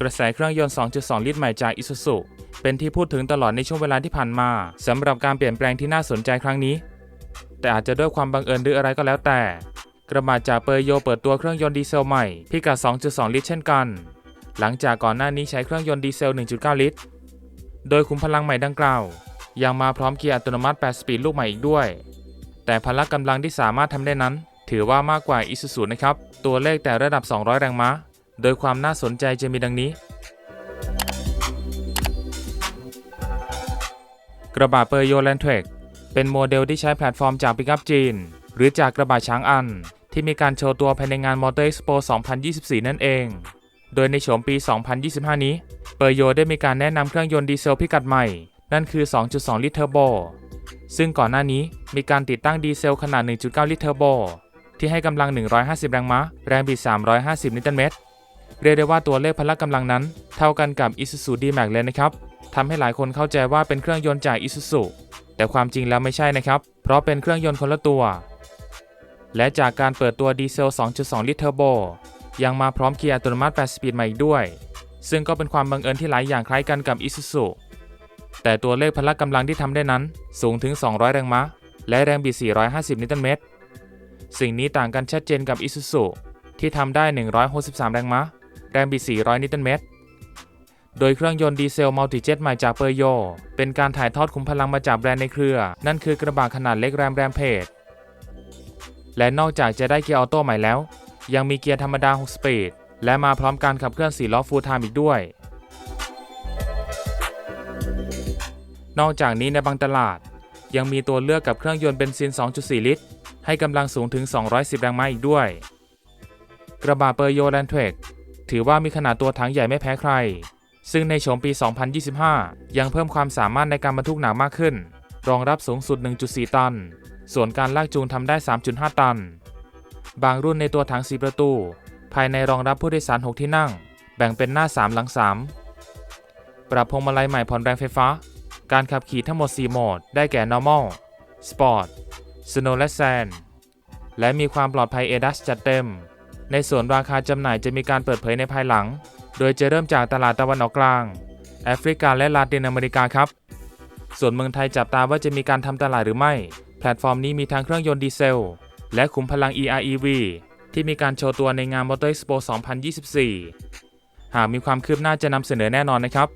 กระแสเครื่องยนต์ 2.2 ลิตรใหม่จาก Isuzu เป็นที่พูดถึงตลอดในช่วงเวลาที่ผ่านมาสำหรับการเปลี่ยนแปลงที่น่าสนใจครั้งนี้ แต่อาจจะด้วยความบังเอิญหรืออะไรก็แล้วแต่ กระบะจากเปอร์โยเปิดตัวเครื่องยนต์ดีเซลใหม่พิกัด 2.2 ลิตรเช่นกัน หลังจากก่อนหน้านี้ใช้เครื่องยนต์ดีเซล 1.9 ลิตร โดยขุมพลังใหม่ดังกล่าว ยังมาพร้อมเกียร์อัตโนมัติ 8 สปีดลูกใหม่อีกด้วย แต่พละกำลังที่สามารถทำได้นั้น ถือว่ามากกว่า Isuzu นะครับตัวเลขแต่ระดับ 200 แรงม้า โดยความน่าสนใจจะมีดังนี้ กระบะเปอร์โยแลนเทรกเป็นโมเดลที่ใช้แพลตฟอร์มจากปิกัพจีน หรือจากกระบะช้างอัน ที่มีการโชว์ตัวภายในงาน Motor Expo 2024 นั่นเอง โดยในโฉมปี 2025 นี้เปอร์โยได้มีการแนะนำเครื่องยนต์ดีเซลพิกัดใหม่ นั่นคือ 2.2 ลิตรเทอร์โบซึ่งก่อนหน้านี้มีการติดตั้งดีเซลขนาด 1.9 ลิตรเทอร์โบที่ให้กำลัง 150 แรงม้า แรงบิด 350 นิวตันเมตร เรียกได้ว่าตัวเลขพละกำลังนั้น เท่ากันกับ Isuzu D-Max เลยนะครับทำให้หลายคนเข้าใจว่าเป็นเครื่องยนต์จาก Isuzu แต่ความจริงแล้วไม่ใช่นะครับ เพราะเป็นเครื่องยนต์คนละตัว และจากการเปิดตัวดีเซล 2.2 ลิตรเทอร์โบยังมาพร้อมเกียร์อัตโนมัติ8สปีดใหม่อีกด้วย ซึ่งก็เป็นความบังเอิญที่หลายอย่างคล้ายกันกับ Isuzu แต่ตัวเลขพละกำลังที่ทำได้นั้นสูงถึง 200 แรงม้า และแรงบิด 450 นิวตันเมตร สิ่งนี้ต่างกันชัดเจนกับ Isuzu ที่ทำได้ 163 แรงม้า แรงบิด 400 นิวตันเมตร โดยเครื่องยนต์ดีเซลมัลติเจ็ตใหม่จากเปอร์โย เป็นการถ่ายทอดขุมพลังมาจากแบรนด์ในเครือ นั่นคือกระบะขนาดเล็กแรมแรมเพจและนอกจากจะได้เกียร์ออโต้ใหม่แล้ว ยังมีเกียร์ธรรมดา 6 สปีด และมาพร้อมการขับเคลื่อน 4 ล้อฟูลไทม์อีกด้วย นอกจากนี้ในบางตลาด ยังมีตัวเลือกกับเครื่องยนต์เบนซิน 2.4 ลิตร ให้กำลังสูงถึง 210 แรงม้าอีกด้วย กระบะเปอร์โยแลนเทรก ถือว่ามีขนาดตัวถังใหญ่ไม่แพ้ใคร ซึ่งในโฉมปี 2025 ยังเพิ่มความสามารถในการบรรทุกหนักมากขึ้น รองรับสูงสุด 1.4 ตัน ส่วนการลากจูงทำได้ 3.5 ตัน บางรุ่นในตัวถัง 4 ประตู ภายในรองรับผู้โดยสาร 6 ที่นั่ง แบ่งเป็นหน้า 3 หลัง 3 ปรับพวงมาลัยใหม่ผ่อนแรงไฟฟ้า การขับขี่ทั้งหมด 4 โหมด ได้แก่ normal sport snow และ sand และมีความปลอดภัย ADAS จัดเต็ม ในส่วนราคาจำหน่ายจะมีการเปิดเผยในภายหลัง โดยจะเริ่มจากตลาดตะวันออกกลาง แอฟริกาและลาตินอเมริกาครับ ส่วนเมืองไทยจับตาว่าจะมีการทำตลาดหรือไม่ แพลตฟอร์มนี้มีทั้งเครื่องยนต์ดีเซล และขุมพลัง EREV ที่มีการโชว์ตัวในงาน Motor Expo 2024 หากมีความคืบหน้าจะนำเสนอแน่นอนนะครับ